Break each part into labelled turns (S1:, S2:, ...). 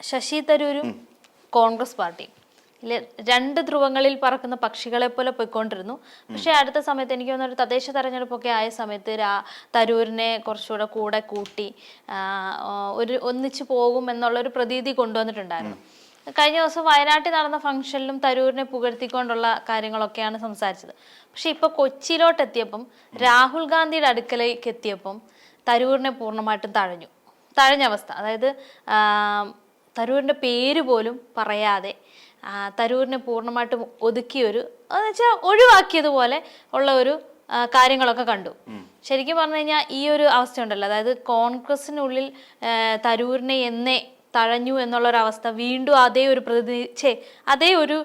S1: ശശി തരൂരും കോൺഗ്രസ് പാർട്ടിയും രണ്ട് ധ്രുവങ്ങളിൽ പറക്കുന്ന പക്ഷികളെ പോലെ പോയിക്കൊണ്ടിരുന്നു. പക്ഷെ അടുത്ത സമയത്ത് എനിക്ക് തോന്നുന്നു ഒരു തദ്ദേശ തെരഞ്ഞെടുപ്പൊക്കെ ആയ സമയത്ത് രാ തരൂരിനെ കുറച്ചുകൂടെ കൂടെ കൂട്ടി ഒരു ഒന്നിച്ചു പോകും എന്നുള്ളൊരു പ്രതീതി കൊണ്ടുവന്നിട്ടുണ്ടായിരുന്നു. കഴിഞ്ഞ ദിവസം വയനാട്ടിൽ നടന്ന ഫംഗ്ഷനിലും തരൂരിനെ പുകഴ്ത്തിക്കൊണ്ടുള്ള കാര്യങ്ങളൊക്കെയാണ് സംസാരിച്ചത്. പക്ഷെ ഇപ്പൊ കൊച്ചിയിലോട്ട് എത്തിയപ്പം രാഹുൽ ഗാന്ധിയുടെ അടുക്കലേക്ക് എത്തിയപ്പം തരൂരിനെ പൂർണമായിട്ടും തഴഞ്ഞു. തഴഞ്ഞ അവസ്ഥ. അതായത് ആ, തരൂരിന്റെ പേര് പോലും പറയാതെ തരൂരിനെ പൂർണമായിട്ടും ഒതുക്കിയൊരു എന്ന് വെച്ചാൽ ഒഴിവാക്കിയതുപോലെ ഉള്ള ഒരു കാര്യങ്ങളൊക്കെ കണ്ടു. ശരിക്കും പറഞ്ഞു കഴിഞ്ഞാൽ ഈ ഒരു അവസ്ഥ ഉണ്ടല്ലോ അതായത് കോൺഗ്രസിനുള്ളിൽ തരൂരിനെ എന്നേ തഴഞ്ഞു എന്നുള്ളൊരവസ്ഥ ഒരു അവസ്ഥ വീണ്ടും അതേ ഒരു പ്രതിനിധി ഛേ അതേ ഒരു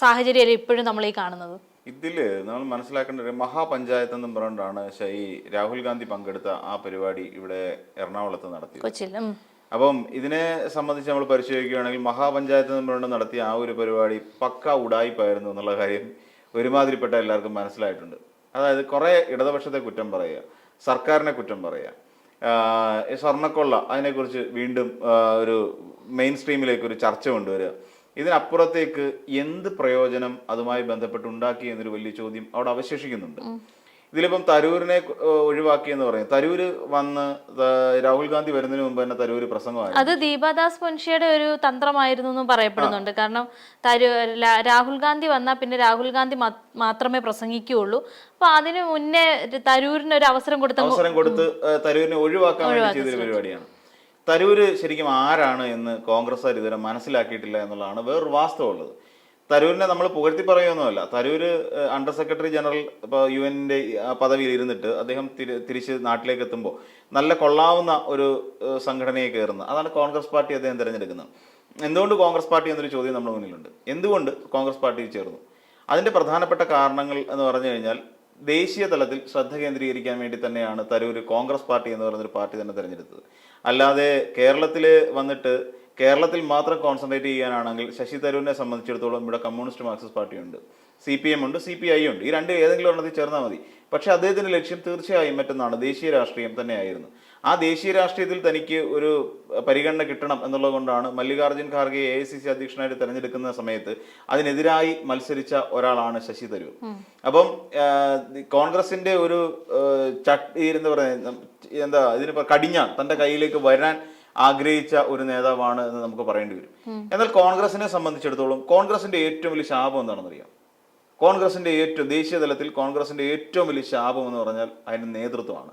S1: സാഹചര്യം ഇപ്പോഴും നമ്മൾ ഈ കാണുന്നത്?
S2: ഇതിൽ നമ്മൾ മനസ്സിലാക്കേണ്ട ഒരു മഹാപഞ്ചായത്ത് എന്നും പറഞ്ഞുകൊണ്ടാണ് ഈ രാഹുൽ ഗാന്ധി പങ്കെടുത്ത ആ പരിപാടി ഇവിടെ എറണാകുളത്ത് നടത്തി
S1: കൊച്ചിയിൽ ഉം.
S2: അപ്പം ഇതിനെ സംബന്ധിച്ച് നമ്മൾ പരിശോധിക്കുകയാണെങ്കിൽ മഹാപഞ്ചായത്ത് പറഞ്ഞുകൊണ്ട് നടത്തിയ ആ ഒരു പരിപാടി പക്ക ഉടായിപ്പായിരുന്നു എന്നുള്ള കാര്യം ഒരുമാതിരിപ്പെട്ട എല്ലാവർക്കും മനസ്സിലായിട്ടുണ്ട്. അതായത് കുറേ ഇടതുപക്ഷത്തെ കുറ്റം പറയുക സർക്കാരിനെ കുറ്റം പറയുക. സ്വർണക്കൊള്ള അതിനെക്കുറിച്ച് വീണ്ടും ഒരു മെയിൻ സ്ട്രീമിലേക്ക് ഒരു ചർച്ച കൊണ്ടുവരിക. ഇതിനപ്പുറത്തേക്ക് എന്ത് പ്രയോജനം അതുമായി ബന്ധപ്പെട്ട് ഉണ്ടാക്കി എന്നൊരു വലിയ ചോദ്യം അവിടെ അവശേഷിക്കുന്നുണ്ട്. ഇതിലിപ്പം തരൂരിനെ ഒഴിവാക്കി എന്ന് പറയും. തരൂര് വന്ന് രാഹുൽ ഗാന്ധി വരുന്നതിന് മുമ്പ് തന്നെ തരൂര് പ്രസംഗമായി
S1: അത് ദീപാദാസ് മുൻഷിയുടെ ഒരു തന്ത്രമായിരുന്നു എന്നും പറയപ്പെടുന്നുണ്ട്. കാരണം തരൂ രാഹുൽ ഗാന്ധി വന്നാൽ പിന്നെ രാഹുൽ ഗാന്ധി മാത്രമേ പ്രസംഗിക്കുകയുള്ളൂ. അപ്പൊ അതിന് മുന്നേ തരൂരിന് ഒരു അവസരം കൊടുത്ത
S2: അവസരം കൊടുത്ത് തരൂരിനെ ഒഴിവാക്കാൻ വേണ്ടി ചെയ്തൊരു പരിപാടിയാണ്. തരൂര് ശരിക്കും ആരാണ് എന്ന് കോൺഗ്രസ്സുകാർ ഇതുവരെ മനസ്സിലാക്കിയിട്ടില്ല എന്നുള്ളതാണ് വേറൊരു വാസ്തവമുള്ളത്. തരൂരിനെ നമ്മൾ പുകഴ്ത്തി പറയുമൊന്നുമല്ല തരൂര് അണ്ടർ സെക്രട്ടറി ജനറൽ ഇപ്പോൾ യു എന്റെ പദവിയിൽ ഇരുന്നിട്ട് അദ്ദേഹം തിരി- തിരിച്ച് നാട്ടിലേക്ക് എത്തുമ്പോൾ നല്ല കൊള്ളാവുന്ന ഒരു സംഘടനയെ കയറുന്നത് അതാണ് കോൺഗ്രസ് പാർട്ടി അദ്ദേഹം തിരഞ്ഞെടുക്കുന്നത്. എന്തുകൊണ്ട് കോൺഗ്രസ് പാർട്ടി എന്നൊരു ചോദ്യം നമ്മുടെ മുന്നിലുണ്ട്? എന്തുകൊണ്ട് കോൺഗ്രസ് പാർട്ടിയിൽ ചേർന്നു? അതിന്റെ പ്രധാനപ്പെട്ട കാരണങ്ങൾ എന്ന് പറഞ്ഞു കഴിഞ്ഞാൽ ദേശീയ തലത്തിൽ ശ്രദ്ധ കേന്ദ്രീകരിക്കാൻ വേണ്ടി തന്നെയാണ് തരൂർ കോൺഗ്രസ് പാർട്ടി എന്ന് പറയുന്നൊരു പാർട്ടി തന്നെ തിരഞ്ഞെടുത്തത്. അല്ലാതെ കേരളത്തിൽ വന്നിട്ട് കേരളത്തിൽ മാത്രം കോൺസെൻട്രേറ്റ് ചെയ്യാനാണെങ്കിൽ ശശി തരൂരിനെ സംബന്ധിച്ചിടത്തോളം ഇവിടെ കമ്മ്യൂണിസ്റ്റ് മാർക്സിസ്റ്റ് പാർട്ടിയുണ്ട് സി പി എം ഉണ്ട് സി പി ഐ ഉണ്ട്. ഈ രണ്ട് ഏതെങ്കിലും ഒരെണ്ണത്തിൽ ചേർന്നാൽ മതി. പക്ഷേ അദ്ദേഹത്തിന്റെ ലക്ഷ്യം തീർച്ചയായും മറ്റൊന്നാണ്. ദേശീയ രാഷ്ട്രീയം തന്നെയായിരുന്നു. ആ ദേശീയ രാഷ്ട്രീയത്തിൽ തനിക്ക് ഒരു പരിഗണന കിട്ടണം എന്നുള്ളത് കൊണ്ടാണ് Mallikarjun Kharge A I C C അധ്യക്ഷനായിട്ട് തെരഞ്ഞെടുക്കുന്ന സമയത്ത് അതിനെതിരായി മത്സരിച്ച ഒരാളാണ് ശശി തരൂർ. അപ്പം കോൺഗ്രസിന്റെ ഒരു ചട്ടി എന്താ പറയുക എന്താ ഇതിനിപ്പോ കടിഞ്ഞാൻ തന്റെ കയ്യിലേക്ക് വരാൻ ആഗ്രഹിച്ച ഒരു നേതാവാണ് എന്ന് നമുക്ക് പറയേണ്ടി വരും. എന്നാൽ കോൺഗ്രസിനെ സംബന്ധിച്ചിടത്തോളം കോൺഗ്രസിന്റെ ഏറ്റവും വലിയ ശാപം എന്താണെന്നറിയാം? കോൺഗ്രസിന്റെ ഏറ്റവും ദേശീയ തലത്തിൽ കോൺഗ്രസിന്റെ ഏറ്റവും വലിയ ശാപം എന്ന് പറഞ്ഞാൽ അതിന്റെ നേതൃത്വമാണ്.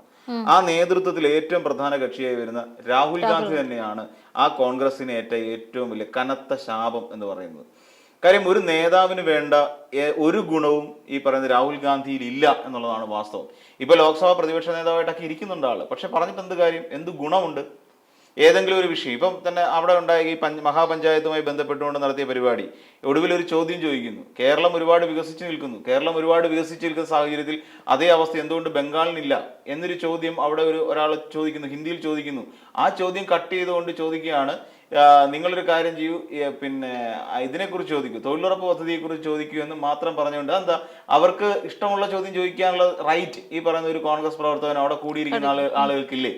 S2: ആ നേതൃത്വത്തിൽ ഏറ്റവും പ്രധാന കക്ഷിയായി വരുന്ന രാഹുൽ ഗാന്ധി തന്നെയാണ് ആ കോൺഗ്രസിന് ഏറ്റ ഏറ്റവും വലിയ കനത്ത ശാപം എന്ന് പറയുന്നത്. കാര്യം ഒരു നേതാവിന് വേണ്ട ഒരു ഗുണവും ഈ പറയുന്ന രാഹുൽ ഗാന്ധിയിൽ ഇല്ല എന്നുള്ളതാണ് വാസ്തവം. ഇപ്പൊ ലോക്സഭാ പ്രതിപക്ഷ നേതാവായിട്ടൊക്കെ ഇരിക്കുന്നുണ്ട് ആൾ. പക്ഷെ പറഞ്ഞിട്ട് എന്ത് കാര്യം? എന്ത് ഗുണമുണ്ട്? ഏതെങ്കിലും ഒരു വിഷയം. ഇപ്പം തന്നെ അവിടെ ഉണ്ടായ ഈ പഞ്ച് മഹാപഞ്ചായത്തുമായി ബന്ധപ്പെട്ടുകൊണ്ട് നടത്തിയ പരിപാടി. ഒടുവിൽ ഒരു ചോദ്യം ചോദിക്കുന്നു. കേരളം ഒരുപാട് വികസിച്ചു നിൽക്കുന്നു. കേരളം ഒരുപാട് വികസിച്ചു നിൽക്കുന്ന സാഹചര്യത്തിൽ അതേ അവസ്ഥ എന്തുകൊണ്ട് ബംഗാളിനില്ല എന്നൊരു ചോദ്യം അവിടെ ഒരു ഒരാൾ ചോദിക്കുന്നു. ഹിന്ദിയിൽ ചോദിക്കുന്നു. ആ ചോദ്യം കട്ട് ചെയ്തുകൊണ്ട് ചോദിക്കുകയാണ് നിങ്ങളൊരു കാര്യം ചെയ്യൂ. പിന്നെ ഇതിനെക്കുറിച്ച് ചോദിക്കൂ. തൊഴിലുറപ്പ് പദ്ധതിയെക്കുറിച്ച് ചോദിക്കൂ എന്ന് മാത്രം പറഞ്ഞുകൊണ്ട് എന്താ അവർക്ക് ഇഷ്ടമുള്ള ചോദ്യം ചോദിക്കാനുള്ള റൈറ്റ് ഈ പറയുന്ന ഒരു കോൺഗ്രസ് പ്രവർത്തകൻ അവിടെ കൂടിയിരിക്കുന്ന ആൾ ആളുകൾക്കില്ലേ?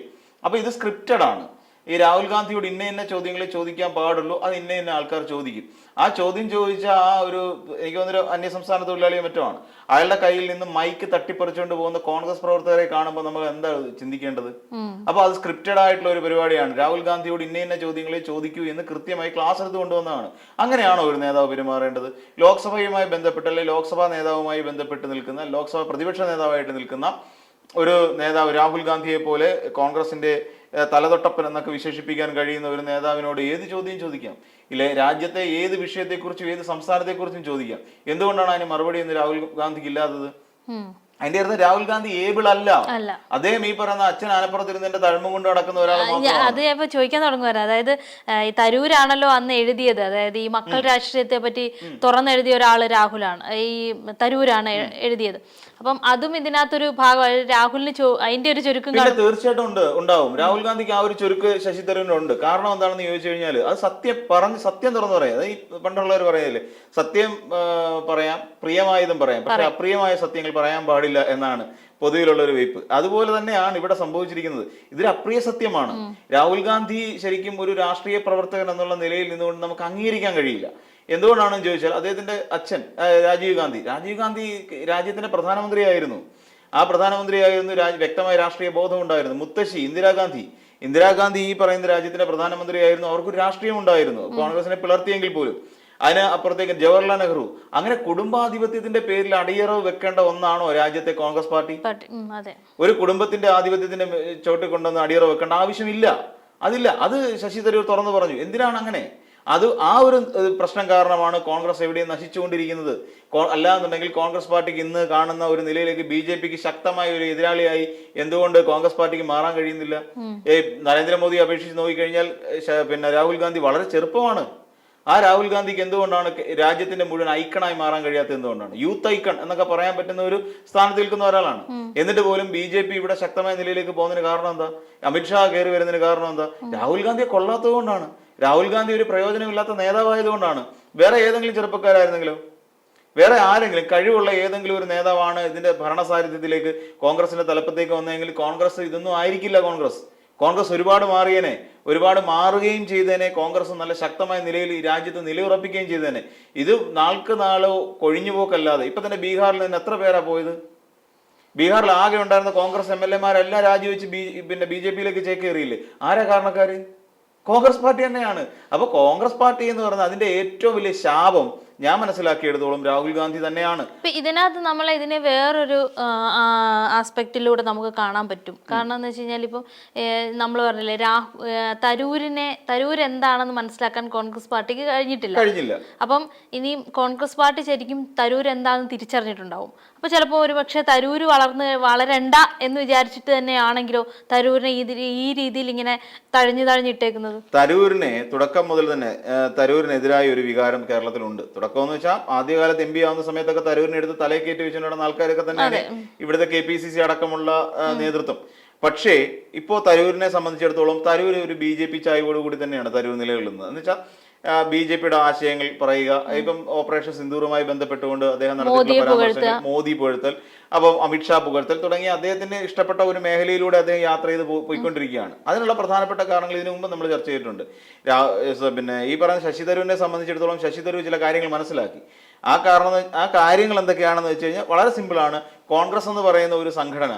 S2: അപ്പൊ ഇത് സ്ക്രിപ്റ്റഡ് ആണ്. ഈ രാഹുൽ ഗാന്ധിയോട് ഇന്ന ഇന്ന ചോദ്യങ്ങളെ ചോദിക്കാൻ പാടുള്ളൂ അത് ഇന്ന ഇന്ന ആൾക്കാർ ചോദിക്കും. ആ ചോദ്യം ചോദിച്ച ആ ഒരു എനിക്ക് തോന്നുന്നൊരു അന്യസംസ്ഥാന തൊഴിലാളിയോ മറ്റോ ആണ് അയാളുടെ കയ്യിൽ നിന്ന് മൈക്ക് തട്ടിപ്പറിച്ചുകൊണ്ട് പോകുന്ന കോൺഗ്രസ് പ്രവർത്തകരെ കാണുമ്പോൾ നമ്മൾ എന്താ ചിന്തിക്കേണ്ടത്? അപ്പൊ അത് സ്ക്രിപ്റ്റഡ് ആയിട്ടുള്ള ഒരു പരിപാടിയാണ്. രാഹുൽ ഗാന്ധിയോട് ഇന്ന ഇന്ന ചോദ്യങ്ങളെ ചോദിക്കൂ എന്ന് കൃത്യമായി ക്ലാസ് എടുത്ത് കൊണ്ടുവന്നതാണ്. അങ്ങനെയാണോ ഒരു നേതാവ് പെരുമാറേണ്ടത്? ലോക്സഭയുമായി ബന്ധപ്പെട്ട് അല്ലെങ്കിൽ ലോക്സഭാ നേതാവുമായി ബന്ധപ്പെട്ട് നിൽക്കുന്ന ലോക്സഭാ പ്രതിപക്ഷ നേതാവായിട്ട് നിൽക്കുന്ന ഒരു നേതാവ് രാഹുൽ ഗാന്ധിയെ പോലെ കോൺഗ്രസിന്റെ തലതൊട്ടപ്പൻ എന്നൊക്കെ വിശേഷിപ്പിക്കാൻ കഴിയുന്ന ഒരു നേതാവിനോട് ഏത് ചോദ്യം ചോദിക്കാം? ഇല്ലേ രാജ്യത്തെ ഏത് വിഷയത്തെക്കുറിച്ചും ഏത് സംസ്ഥാനത്തെക്കുറിച്ചും ചോദിക്കാം. എന്തുകൊണ്ടാണ് അതിന് മറുപടി എന്ന് രാഹുൽ ഗാന്ധിക്ക് ഇല്ലാത്തത്. അതിന്റെ അർത്ഥം രാഹുൽ ഗാന്ധി ഏബിൾ അല്ല. അദ്ദേഹം ഈ പറയുന്ന അച്ഛൻ ആനപ്പുറത്തിരുന്നതിന്റെ തഴമ കൊണ്ട് നടക്കുന്ന ഒരാൾ
S1: അത് ഞാൻ ഇപ്പൊ ചോദിക്കാൻ തുടങ്ങുവായിരുന്നു. അതായത് തരൂരാണല്ലോ അന്ന് എഴുതിയത്. അതായത് ഈ മക്കൾ രാഷ്ട്രീയത്തെ പറ്റി തുറന്നെഴുതിയ ഒരാൾ രാഹുലാണ്. ഈ തരൂരാണ് എഴുതിയത്. അപ്പം അതും ഇതിനകത്തൊരു ഭാഗമായി. രാഹുലിന് അതിന്റെ ഒരു ചുരുക്കം
S2: തീർച്ചയായിട്ടും ഉണ്ട് ഉണ്ടാവും. രാഹുൽ ഗാന്ധിക്ക് ആ ഒരു ചുരുക്ക് ശശി തരൂരിനുണ്ട് കാരണം എന്താണെന്ന് ചോദിച്ചു കഴിഞ്ഞാൽ അത് സത്യം പറഞ്ഞ് സത്യം തുറന്നു പറയാം. അത് ഈ പണ്ടുള്ളവർ പറയല്ലേ സത്യം പറയാം പ്രിയമായതും പറയാം. പക്ഷെ അപ്രിയമായ സത്യങ്ങൾ പറയാൻ പാടില്ല. എന്നാണ് പൊതുവിലുള്ള ഒരു വെയ്പ്പ്. അതുപോലെ തന്നെയാണ് ഇവിടെ സംഭവിച്ചിരിക്കുന്നത്. ഇതൊരു അപ്രിയ സത്യമാണ്. രാഹുൽ ഗാന്ധി ശരിക്കും ഒരു രാഷ്ട്രീയ പ്രവർത്തകൻ എന്നുള്ള നിലയിൽ നിന്നുകൊണ്ട് നമുക്ക് അംഗീകരിക്കാൻ കഴിയില്ല. എന്തുകൊണ്ടാണെന്ന് ചോദിച്ചാൽ അദ്ദേഹത്തിന്റെ അച്ഛൻ രാജീവ് ഗാന്ധി. രാജീവ് ഗാന്ധി രാജ്യത്തിന്റെ പ്രധാനമന്ത്രിയായിരുന്നു. ആ പ്രധാനമന്ത്രിയായിരുന്നു രാജ് വ്യക്തമായ രാഷ്ട്രീയ ബോധം ഉണ്ടായിരുന്നു മുത്തശ്ശി ഇന്ദിരാഗാന്ധി ഇന്ദിരാഗാന്ധി ഈ പറയുന്ന രാജ്യത്തിന്റെ പ്രധാനമന്ത്രിയായിരുന്നു. അവർക്കൊരു രാഷ്ട്രീയം ഉണ്ടായിരുന്നു കോൺഗ്രസിനെ പിളർത്തിയെങ്കിൽ പോലും. അതിന് അപ്പുറത്തേക്ക് ജവഹർലാൽ നെഹ്റു. അങ്ങനെ കുടുംബാധിപത്യത്തിന്റെ പേരിൽ അടിയറവ് വെക്കേണ്ട ഒന്നാണോ രാജ്യത്തെ കോൺഗ്രസ് പാർട്ടി? ഒരു കുടുംബത്തിന്റെ ആധിപത്യത്തിന്റെ ചോട്ടിൽ കൊണ്ടുവന്ന് അടിയറവ് വെക്കേണ്ട ആവശ്യമില്ല. അതില്ല. അത് ശശി തരൂർ തുറന്നു പറഞ്ഞു. എന്തിനാണ് അങ്ങനെ? അത് ആ ഒരു പ്രശ്നം കാരണമാണ് കോൺഗ്രസ് എവിടെയും നശിച്ചുകൊണ്ടിരിക്കുന്നത്. അല്ലാന്നുണ്ടെങ്കിൽ കോൺഗ്രസ് പാർട്ടിക്ക് ഇന്ന് കാണുന്ന ഒരു നിലയിലേക്ക് ബി ജെ പിക്ക് ശക്തമായ ഒരു എതിരാളിയായി എന്തുകൊണ്ട് കോൺഗ്രസ് പാർട്ടിക്ക് മാറാൻ കഴിയുന്നില്ല? ഏ നരേന്ദ്രമോദി അപേക്ഷിച്ച് നോക്കിക്കഴിഞ്ഞാൽ പിന്നെ രാഹുൽ ഗാന്ധി വളരെ ചെറുപ്പമാണ്. ആ രാഹുൽ ഗാന്ധിക്ക് എന്തുകൊണ്ടാണ് രാജ്യത്തിന്റെ മുഴുവൻ ഐക്കണായി മാറാൻ കഴിയാത്ത എന്തുകൊണ്ടാണ്? യൂത്ത് ഐക്കൺ എന്നൊക്കെ പറയാൻ പറ്റുന്ന ഒരു സ്ഥാനത്ത് നിൽക്കുന്ന ഒരാളാണ്. എന്നിട്ട് പോലും ബി ജെ പി ഇവിടെ ശക്തമായ നിലയിലേക്ക് പോകുന്നതിന് കാരണം എന്താ? അമിത്ഷാ കയറി വരുന്നതിന് കാരണം എന്താ? രാഹുൽ ഗാന്ധിയെ കൊള്ളാത്തത് കൊണ്ടാണ്. രാഹുൽ ഗാന്ധി ഒരു പ്രയോജനമില്ലാത്ത നേതാവായതുകൊണ്ടാണ് വേറെ ഏതെങ്കിലും ചെറുപ്പക്കാരായിരുന്നെങ്കിലും? വേറെ ആരെങ്കിലും കഴിവുള്ള ഏതെങ്കിലും ഒരു നേതാവാണ് ഇതിന്റെ ഭരണസാരഥ്യത്തിലേക്ക് കോൺഗ്രസിന്റെ തലപ്പത്തേക്ക് വന്നതെങ്കിൽ കോൺഗ്രസ് ഇതൊന്നും ആയിരിക്കില്ല കോൺഗ്രസ്. കോൺഗ്രസ് ഒരുപാട് മാറിയേനെ ഒരുപാട് മാറുകയും ചെയ്തേനെ കോൺഗ്രസ് നല്ല ശക്തമായ നിലയിൽ ഈ രാജ്യത്ത് നിലയുറപ്പിക്കുകയും ചെയ്തേനെ. ഇത് നാൾക്ക് നാളോ കൊഴിഞ്ഞു പോക്കല്ലാതെ ഇപ്പൊ തന്നെ ബീഹാറിൽ നിന്ന് എത്ര പേരാ പോയത്? ബീഹാറിൽ ആകെ ഉണ്ടായിരുന്ന കോൺഗ്രസ് എം എൽ എമാരെല്ലാം രാജിവെച്ച് ബി പിന്നെ ബി ജെ പിയിലേക്ക് ചേക്കേറിയില്ലേ? ആരാ കാരണക്കാര്? കോൺഗ്രസ് പാർട്ടി തന്നെയാണ്. അപ്പൊ കോൺഗ്രസ് പാർട്ടി എന്ന് പറയുന്നത് അതിന്റെ ഏറ്റവും വലിയ ശാപം ഞാൻ മനസ്സിലാക്കിയെടുത്തോളം രാഹുൽ ഗാന്ധി
S1: തന്നെയാണ്. ഇതിനകത്ത് നമ്മൾ ഇതിനെ വേറൊരു ആസ്പെക്റ്റിലൂടെ നമുക്ക് കാണാൻ പറ്റും. കാരണം എന്ന് വെച്ച് കഴിഞ്ഞാൽ ഇപ്പം നമ്മൾ പറഞ്ഞില്ലേ രാഹു തരൂരിനെ തരൂർ എന്താണെന്ന് മനസ്സിലാക്കാൻ കോൺഗ്രസ് പാർട്ടിക്ക് കഴിഞ്ഞിട്ടില്ല.
S2: കഴിഞ്ഞില്ല.
S1: അപ്പം ഇനി കോൺഗ്രസ് പാർട്ടി ശരിക്കും തരൂർ എന്താണെന്ന് തിരിച്ചറിഞ്ഞിട്ടുണ്ടാവും. അപ്പൊ ചിലപ്പോൾ ഒരു പക്ഷേ തരൂർ വളർന്ന് വളരണ്ട എന്ന് വിചാരിച്ചിട്ട് തന്നെയാണെങ്കിലോ തരൂരിനെ ഈ രീതിയിൽ ഇങ്ങനെ തഴഞ്ഞു തഴഞ്ഞിട്ടേക്കുന്നത്?
S2: തരൂരിനെ തുടക്കം മുതൽ തന്നെ തരൂരിനെതിരായ ഒരു വികാരം കേരളത്തിലുണ്ട്. തുടക്കം എന്ന് വെച്ചാൽ ആദ്യകാലത്ത് എം പി ആവുന്ന സമയത്തൊക്കെ തരൂരിനെ എടുത്ത് തലയെ കയറ്റി വെച്ചിട്ടുണ്ടെന്ന ആൾക്കാരൊക്കെ തന്നെയാണ് ഇവിടുത്തെ കെ പി സി സി അടക്കമുള്ള നേതൃത്വം. പക്ഷേ ഇപ്പോ തരൂരിനെ സംബന്ധിച്ചിടത്തോളം തരൂർ ഒരു ബി ജെ പി ചായ്വോട് കൂടി തന്നെയാണ് തരൂർ നിലകൊള്ളുന്നത്. എന്ന് വെച്ചാൽ ബി ജെ പിയുടെ ആശയങ്ങൾ പറയുക ഇപ്പം ഓപ്പറേഷൻ സിന്ദൂറുമായി ബന്ധപ്പെട്ടുകൊണ്ട് അദ്ദേഹം നടത്തിയിട്ടുള്ള പരാമർശങ്ങൾ മോദി പുകഴ്ത്തൽ അപ്പം അമിത്ഷാ പുകഴ്ത്തൽ തുടങ്ങി അദ്ദേഹത്തിന് ഇഷ്ടപ്പെട്ട ഒരു മേഖലയിലൂടെ അദ്ദേഹം യാത്ര ചെയ്ത് പോയിക്കൊണ്ടിരിക്കുകയാണ്. അതിനുള്ള പ്രധാനപ്പെട്ട കാരണങ്ങൾ ഇതിനു മുമ്പ് നമ്മൾ ചർച്ച ചെയ്തിട്ടുണ്ട്. പിന്നെ ഈ പറയുന്ന ശശി തരൂരിനെ സംബന്ധിച്ചിടത്തോളം ശശി തരൂർ ചില കാര്യങ്ങൾ മനസ്സിലാക്കി. ആ കാരണം ആ കാര്യങ്ങൾ എന്തൊക്കെയാണെന്ന് വെച്ച് കഴിഞ്ഞാൽ വളരെ സിമ്പിളാണ് കോൺഗ്രസ് എന്ന് പറയുന്ന ഒരു സംഘടന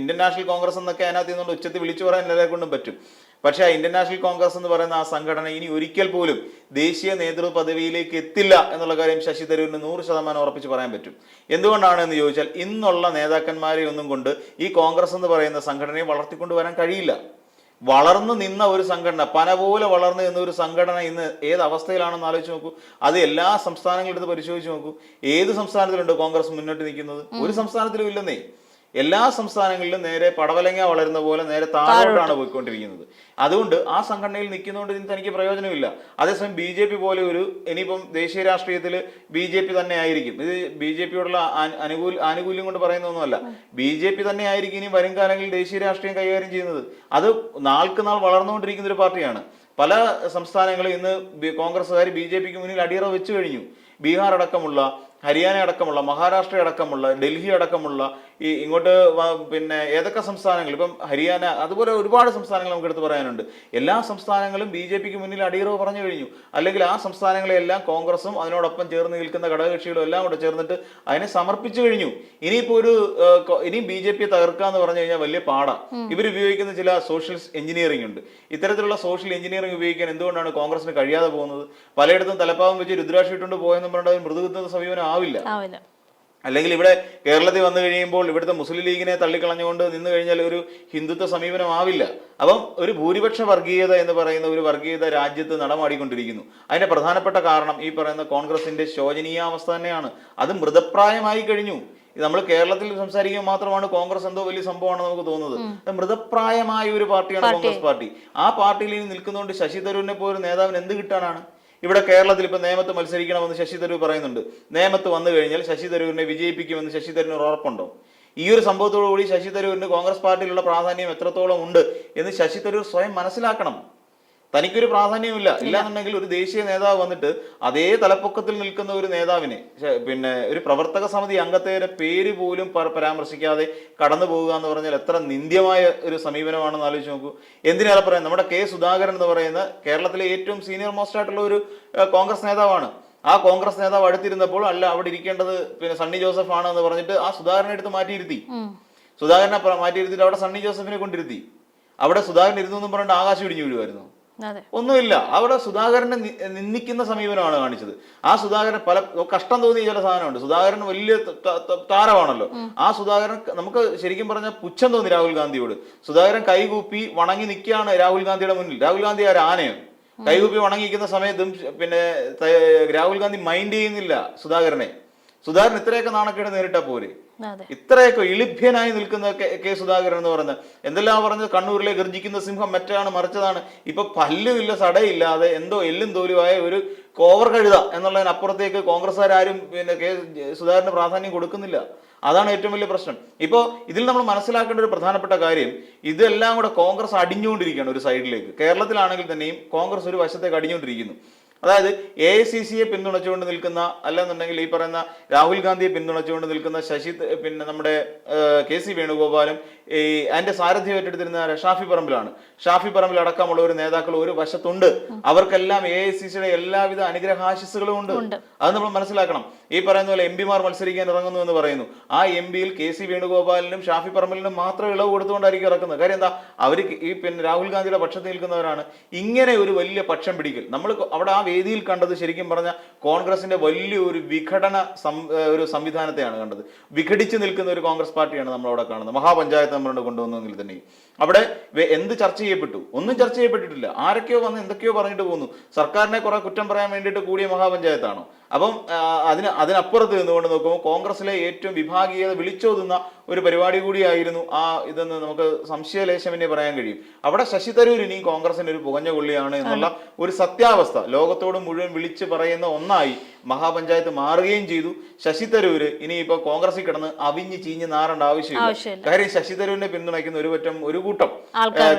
S2: ഇന്ത്യൻ നാഷണൽ കോൺഗ്രസ് എന്നൊക്കെ അതിനകത്ത് നിന്നുകൊണ്ട് ഉച്ചത്തിൽ വിളിച്ചു പറയാൻ എല്ലാവരെ കൊണ്ടും പറ്റും. പക്ഷേ ഇന്ത്യൻ നാഷണൽ കോൺഗ്രസ് എന്ന് പറയുന്ന ആ സംഘടന ഇനി ഒരിക്കൽ പോലും ദേശീയ നേതൃത്വ പദവിയിലേക്ക് എത്തില്ല എന്നുള്ള കാര്യം ശശി തരൂരിന് നൂറ് ശതമാനം ഉറപ്പിച്ച് പറയാൻ പറ്റും. എന്തുകൊണ്ടാണ് എന്ന് ചോദിച്ചാൽ ഇന്നുള്ള നേതാക്കന്മാരെ ഒന്നും കൊണ്ട് ഈ കോൺഗ്രസ് എന്ന് പറയുന്ന സംഘടനയെ വളർത്തിക്കൊണ്ടുവരാൻ കഴിയില്ല. വളർന്നു നിന്ന ഒരു സംഘടന പന പോലെ വളർന്നു നിന്ന ഒരു സംഘടന ഇന്ന് ഏത് അവസ്ഥയിലാണെന്ന് ആലോചിച്ച് നോക്കൂ. അത് എല്ലാ സംസ്ഥാനങ്ങളും എടുത്ത് പരിശോധിച്ച് നോക്കൂ. ഏത് സംസ്ഥാനത്തിലുണ്ട് കോൺഗ്രസ് മുന്നോട്ട് നിൽക്കുന്നത്? ഒരു സംസ്ഥാനത്തിലും ഇല്ലെന്നേ. എല്ലാ സംസ്ഥാനങ്ങളിലും നേരെ പടവലങ്ങ വളരുന്ന പോലെ നേരെ താഴോട്ടാണ് പോയിക്കൊണ്ടിരിക്കുന്നത്. അതുകൊണ്ട് ആ സംഘടനയിൽ നിൽക്കുന്നതുകൊണ്ട് ഇതിന് തനിക്ക് പ്രയോജനമില്ല. അതേസമയം ബി ജെ പി പോലെ ഒരു ഇനിയിപ്പം ദേശീയ രാഷ്ട്രീയത്തിൽ ബി ജെ പി തന്നെ ആയിരിക്കും. ഇത് ബി ജെ പിയോടുള്ള അനുകൂല ആനുകൂല്യം കൊണ്ട് പറയുന്നൊന്നുമല്ല ബി ജെ പി തന്നെ ആയിരിക്കും ഇനി വരും കാലങ്ങളിൽ ദേശീയ രാഷ്ട്രീയം കൈകാര്യം ചെയ്യുന്നത്. അത് നാൾക്ക് നാൾ വളർന്നുകൊണ്ടിരിക്കുന്ന ഒരു പാർട്ടിയാണ്. പല സംസ്ഥാനങ്ങളും ഇന്ന് കോൺഗ്രസ്സുകാർ ബി ജെ പിക്ക് മുന്നിൽ അടിയറ വെച്ചു കഴിഞ്ഞു. ബീഹാർ അടക്കമുള്ള ഹരിയാന അടക്കമുള്ള മഹാരാഷ്ട്ര അടക്കമുള്ള ഡൽഹി അടക്കമുള്ള ഈ ഇങ്ങോട്ട് പിന്നെ ഏതൊക്കെ സംസ്ഥാനങ്ങൾ? ഇപ്പം ഹരിയാന അതുപോലെ ഒരുപാട് സംസ്ഥാനങ്ങൾ നമുക്ക് എടുത്ത് പറയാനുണ്ട്. എല്ലാ സംസ്ഥാനങ്ങളും ബി ജെ പിക്ക് മുന്നിൽ അടിയറവ് പറഞ്ഞു കഴിഞ്ഞു. അല്ലെങ്കിൽ ആ സംസ്ഥാനങ്ങളെല്ലാം കോൺഗ്രസും അതിനോടൊപ്പം ചേർന്ന് നിൽക്കുന്ന ഘടകകക്ഷികളും എല്ലാം കൂടെ ചേർന്നിട്ട് അതിനെ സമർപ്പിച്ചു കഴിഞ്ഞു. ഇനിയിപ്പോ ഒരു ഇനി ബി ജെ പിയെ തകർക്കുക എന്ന് പറഞ്ഞു കഴിഞ്ഞാൽ വലിയ പാടാ. ഇവർ ഉപയോഗിക്കുന്ന ചില സോഷ്യൽ എഞ്ചിനീയറിംഗ് ഉണ്ട്. ഇത്തരത്തിലുള്ള സോഷ്യൽ എഞ്ചിനീയറിംഗ് ഉപയോഗിക്കാൻ എന്തുകൊണ്ടാണ് കോൺഗ്രസിന് കഴിയാതെ പോകുന്നത്? പലയിടത്തും തലപ്പാവം വെച്ച് രുദ്രാക്ഷ ഇട്ടുകൊണ്ട് പോയെന്ന് പറഞ്ഞാൽ മൃദുകുത്തുന്ന സമീപനം ആവില്ല. അല്ലെങ്കിൽ ഇവിടെ കേരളത്തിൽ വന്നു കഴിയുമ്പോൾ ഇവിടുത്തെ മുസ്ലിം ലീഗിനെ തള്ളിക്കളഞ്ഞുകൊണ്ട് നിന്ന് കഴിഞ്ഞാൽ ഒരു ഹിന്ദുത്വ സമീപനമാവില്ല. അപ്പം ഒരു ഭൂരിപക്ഷ വർഗീയത എന്ന് പറയുന്ന ഒരു വർഗീയത രാജ്യത്ത് നടമാടിക്കൊണ്ടിരിക്കുന്നു. അതിന്റെ പ്രധാനപ്പെട്ട കാരണം ഈ പറയുന്ന കോൺഗ്രസിന്റെ ശോചനീയാവസ്ഥ തന്നെയാണ്. അത് മൃതപ്രായമായി കഴിഞ്ഞു. നമ്മൾ കേരളത്തിൽ സംസാരിക്കുമ്പോൾ മാത്രമാണ് കോൺഗ്രസ് എന്തോ വലിയ സംഭവമാണ് നമുക്ക് തോന്നുന്നത്. മൃതപ്രായമായ ഒരു പാർട്ടിയാണ് കോൺഗ്രസ് പാർട്ടി. ആ പാർട്ടിയിൽ നിൽക്കുന്നതുകൊണ്ട് ശശി തരൂരിനെ പോലും ഒരു നേതാവിന് എന്ത് കിട്ടാനാണ്? ഇവിടെ കേരളത്തിൽ ഇപ്പൊ നേമത്ത് മത്സരിക്കണമെന്ന് ശശി തരൂർ പറയുന്നുണ്ട്. നേമത്ത് വന്നു കഴിഞ്ഞാൽ ശശി തരൂരിനെ വിജയിപ്പിക്കുമെന്ന് ശശി തരൂർ ഉറപ്പുണ്ടോ? ഈ ഒരു സംഭവത്തോടു കൂടി ശശി തരൂരിന് കോൺഗ്രസ് പാർട്ടിയിലുള്ള പ്രാധാന്യം എത്രത്തോളം ഉണ്ട് എന്ന് ശശി തരൂർ സ്വയം മനസ്സിലാക്കണം. തനിക്കൊരു പ്രാധാന്യമില്ല ഇല്ലാന്നുണ്ടെങ്കിൽ ഒരു ദേശീയ നേതാവ് വന്നിട്ട് അതേ തലപ്പൊക്കത്തിൽ നിൽക്കുന്ന ഒരു നേതാവിനെ പിന്നെ ഒരു പ്രവർത്തക സമിതി അംഗത്തെ പേര് പോലും പരാമർശിക്കാതെ കടന്നു പോകുക എന്ന് പറഞ്ഞാൽ എത്ര നിന്ദ്യമായ ഒരു സമീപനമാണെന്ന് ആലോചിച്ച് നോക്കൂ. എന്തിനാ പറയാം? നമ്മുടെ കെ സുധാകരൻ എന്ന് പറയുന്ന കേരളത്തിലെ ഏറ്റവും സീനിയർ മോസ്റ്റ് ആയിട്ടുള്ള ഒരു കോൺഗ്രസ് നേതാവാണ്. ആ കോൺഗ്രസ് നേതാവ് അടുത്തിരുന്നപ്പോൾ അല്ല അവിടെ ഇരിക്കേണ്ടത് പിന്നെ സണ്ണി ജോസഫ് ആണ് എന്ന് പറഞ്ഞിട്ട് ആ സുധാകരനെ എടുത്ത് മാറ്റിയിരുത്തി. സുധാകരനെ മാറ്റിയിരുത്തിയിട്ട് അവിടെ സണ്ണി ജോസഫിനെ കൊണ്ടിരുത്തി. അവിടെ സുധാകരൻ ഇരുന്നു എന്നും പറഞ്ഞിട്ട് ആകാശം ഇടിഞ്ഞു വീഴുമായിരുന്നു.
S1: അതെ
S2: ഒന്നുമില്ല. അവിടെ സുധാകരനെ നിന്നിക്കുന്ന നിന്ദിക്കുന്ന സമീപനമാണ് കാണിച്ചത്. ആ സുധാകരൻ പല കഷ്ടം തോന്നിയ ചില സാധനമുണ്ട്. സുധാകരൻ വലിയ താരമാണല്ലോ. ആ സുധാകരൻ നമുക്ക് ശരിക്കും പറഞ്ഞാൽ പുച്ഛം തോന്നി രാഹുൽ ഗാന്ധിയോട്. സുധാകരൻ കൈകൂപ്പി വണങ്ങി നിൽക്കുകയാണ് രാഹുൽ ഗാന്ധിയുടെ മുന്നിൽ. രാഹുൽ ഗാന്ധി ആ ആനയാണ്. കൈകൂപ്പി വണങ്ങിക്കുന്ന സമയത്തും പിന്നെ രാഹുൽ ഗാന്ധി മൈൻഡ് ചെയ്യുന്നില്ല സുധാകരനെ. സുധാകരൻ ഇത്രയൊക്കെ നാണക്കേട് നേരിട്ടാ പോരെ. ഇത്രയൊക്കെ ഇളിഭ്യനായി നിൽക്കുന്ന കെ സുധാകരൻ എന്ന് പറയുന്നത്. എന്തെല്ലാം പറഞ്ഞത് കണ്ണൂരിലെ ഗർജിക്കുന്ന സിംഹം മറ്റാണ് മറിച്ചതാണ്. ഇപ്പൊ പല്ലുമില്ല സടയില്ലാതെ എന്തോ എല്ലും തോലുമായ ഒരു കോവർ കഴുത എന്നുള്ളതിനപ്പുറത്തേക്ക് കോൺഗ്രസ്സുകാരും പിന്നെ കെ സുധാകരന് പ്രാധാന്യം കൊടുക്കുന്നില്ല. അതാണ് ഏറ്റവും വലിയ പ്രശ്നം. ഇപ്പോൾ ഇതിൽ നമ്മൾ മനസ്സിലാക്കേണ്ട ഒരു പ്രധാനപ്പെട്ട കാര്യം ഇതെല്ലാം കൂടെ കോൺഗ്രസ് അടിഞ്ഞുകൊണ്ടിരിക്കുകയാണ് ഒരു സൈഡിലേക്ക്. കേരളത്തിലാണെങ്കിൽ തന്നെയും കോൺഗ്രസ് ഒരു വശത്തേക്ക് അടിഞ്ഞുകൊണ്ടിരിക്കുന്നു. അതായത് എ ഐ സി സിയെ പിന്തുണച്ചുകൊണ്ട് നിൽക്കുന്ന അല്ലെന്നുണ്ടെങ്കിൽ ഈ പറയുന്ന രാഹുൽ ഗാന്ധിയെ പിന്തുണച്ചുകൊണ്ട് നിൽക്കുന്ന ശശി പിന്നെ നമ്മുടെ കെ സി വേണുഗോപാലും ഈ അതിന്റെ സാരഥ്യം ഏറ്റെടുത്തിരുന്ന? ഷാഫി പറമ്പിലാണ്. ഷാഫി പറമ്പിൽ അടക്കമുള്ള ഒരു നേതാക്കൾ ഒരു വശത്തുണ്ട്. അവർക്കെല്ലാം എ ഐ സി സിയുടെ എല്ലാവിധ അനുഗ്രഹാശിസുകളും ഉണ്ട്. അത് നമ്മൾ മനസ്സിലാക്കണം. ഈ പറയുന്ന പോലെ എം പിമാർ മത്സരിക്കാൻ ഇറങ്ങുന്നു എന്ന് പറയുന്നു. ആ എം പിയിൽ കെ സി വേണുഗോപാലിനും ഷാഫി പറമ്പലിനും മാത്രം ഇളവ് കൊടുത്തുകൊണ്ടായിരിക്കും ഇറക്കുന്നത്. കാര്യം എന്താ? അവർ ഈ പിന്നെ രാഹുൽ ഗാന്ധിയുടെ പക്ഷത്ത് നിൽക്കുന്നവരാണ്. ഇങ്ങനെ ഒരു വലിയ പക്ഷം പിടിക്കൽ. നമ്മൾ അവിടെ ആ വേദിയിൽ കണ്ടത് ശരിക്കും പറഞ്ഞാൽ കോൺഗ്രസിന്റെ വലിയൊരു വിഘടന ഒരു സംവിധാനത്തെയാണ് കണ്ടത്. വിഘടിച്ച് നിൽക്കുന്ന ഒരു കോൺഗ്രസ് പാർട്ടിയാണ് നമ്മൾ അവിടെ കാണുന്നത്. മഹാപഞ്ചായത്ത് നമ്മളോട് കൊണ്ടുവന്നെങ്കിൽ തന്നെയും അവിടെ എന്ത് ചർച്ച ചെയ്യപ്പെട്ടു? ഒന്നും ചർച്ച ചെയ്യപ്പെട്ടിട്ടില്ല. ആരൊക്കെയോ വന്ന് എന്തൊക്കെയോ പറഞ്ഞിട്ട് പോകുന്നു. സർക്കാരിനെ കുറെ കുറ്റം പറയാൻ വേണ്ടിയിട്ട് കൂടിയ മഹാപഞ്ചായത്താണോ? അപ്പം അതിന് അതിനപ്പുറത്ത് നിന്നുകൊണ്ട് നോക്കുമ്പോൾ കോൺഗ്രസിലെ ഏറ്റവും വിഭാഗീയത വിളിച്ചോതുന്ന ഒരു പരിപാടി കൂടിയായിരുന്നു ആ ഇതെന്ന് നമുക്ക് സംശയലേശമെന്നെ പറയാൻ കഴിയും. അവിടെ ശശി തരൂർ ഇനിയും കോൺഗ്രസിന്റെ ഒരു പുകഞ്ഞ കൊള്ളിയാണ് എന്നുള്ള ഒരു സത്യാവസ്ഥ ലോകത്തോട് മുഴുവൻ വിളിച്ച് പറയുന്ന ഒന്നായി മഹാപഞ്ചായത്ത് മാറുകയും ചെയ്തു. ശശി തരൂര് ഇനിയിപ്പോ കോൺഗ്രസിൽ കിടന്ന് അവിഞ്ഞ് ചീഞ്ഞ് നാറേണ്ട ആവശ്യമില്ല. കാര്യം ശശി തരൂരിനെ പിന്തുണയ്ക്കുന്ന ഒരു പറ്റം ഒരു കൂട്ടം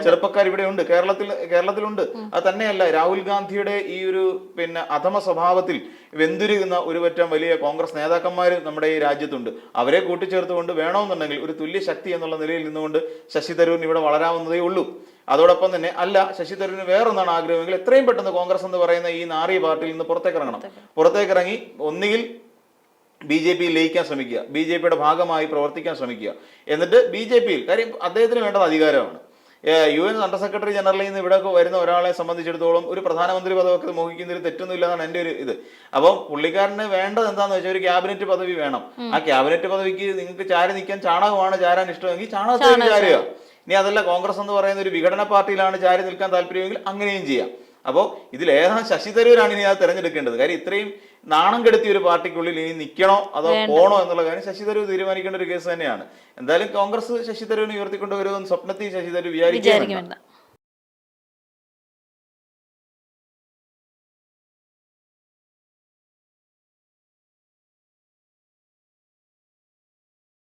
S2: ചെറുപ്പക്കാർ ഇവിടെ ഉണ്ട്. കേരളത്തിൽ കേരളത്തിലുണ്ട്. അത് തന്നെയല്ല രാഹുൽ ഗാന്ധിയുടെ ഈ ഒരു പിന്നെ അധമ സ്വഭാവത്തിൽ വെന്തുരുകുന്ന ഒരു പറ്റം വലിയ കോൺഗ്രസ് നേതാക്കന്മാർ നമ്മുടെ ഈ രാജ്യത്തുണ്ട്. അവരെ കൂട്ടിച്ചേർത്തുകൊണ്ട് വേണമെന്നുണ്ടെങ്കിൽ ഒരു തുല്യ ശക്തി എന്നുള്ള നിലയിൽ നിന്നുകൊണ്ട് ശശി തരൂരിന് ഇവിടെ വളരാവുന്നതേ ഉള്ളൂ. അതോടൊപ്പം തന്നെ അല്ല ശശി തരൂരിന് വേറൊന്നാണ് ആഗ്രഹമെങ്കിൽ എത്രയും പെട്ടെന്ന് കോൺഗ്രസ് എന്ന് പറയുന്ന ഈ നാറിയ പാർട്ടിയിൽ നിന്ന് പുറത്തേക്ക് ഇറങ്ങണം പുറത്തേക്ക്. ഇറങ്ങി ഒന്നുകിൽ ബി ജെ പിയിൽ ലയിക്കാൻ ശ്രമിക്കുക ബി ജെ പിയുടെ ഭാഗമായി പ്രവർത്തിക്കാൻ ശ്രമിക്കുക. എന്നിട്ട് ബി ജെ പിയിൽ കാര്യം അദ്ദേഹത്തിന് വേണ്ടത് അധികാരമാണ്. യു എൻ അണ്ടർ സെക്രട്ടറി ജനറലിൽ നിന്ന് ഇവിടെ വരുന്ന ഒരാളെ സംബന്ധിച്ചിടത്തോളം ഒരു പ്രധാനമന്ത്രി പദവൊക്കെ മോഹിക്കുന്നതിൽ തെറ്റൊന്നുമില്ല എന്നാണ് എന്റെ ഒരു ഇത്. അപ്പം പുള്ളിക്കാരന് വേണ്ടത് എന്താണെന്ന് വെച്ചാൽ ഒരു ക്യാബിനറ്റ് പദവി വേണം. ആ ക്യാബിനറ്റ് പദവിക്ക് നിങ്ങൾക്ക് ചാരി നിൽക്കാൻ ചാണകമാണ് ചാരാൻ ഇഷ്ടമെങ്കിൽ ചാണകത്തിൽ ചാരുക. ഇനി അതല്ല കോൺഗ്രസ് എന്ന് പറയുന്ന ഒരു വിഘടന പാർട്ടിയിലാണ് ചാരി നിൽക്കാൻ താല്പര്യമെങ്കിൽ അങ്ങനെയും ചെയ്യാം. അപ്പോൾ ഇതിൽ ഏതാണ് ശശി തരൂരാണ് ഇനി അത് തിരഞ്ഞെടുക്കേണ്ടത്. കാര്യം ഇത്രയും നാണം കെടുത്തിയ ഒരു പാർട്ടിക്കുള്ളിൽ ഇനി നിൽക്കണോ അതോ പോണോ എന്നുള്ള കാര്യം ശശി തരൂർ തീരുമാനിക്കേണ്ട ഒരു കേസ് തന്നെയാണ്. എന്തായാലും കോൺഗ്രസ് ശശി തരൂരിനെ ഉയർത്തിക്കൊണ്ടുവരുമെന്ന് സ്വപ്നത്തിൽ ശശി തരൂർ
S1: വിചാരിക്കുന്നുണ്ട്.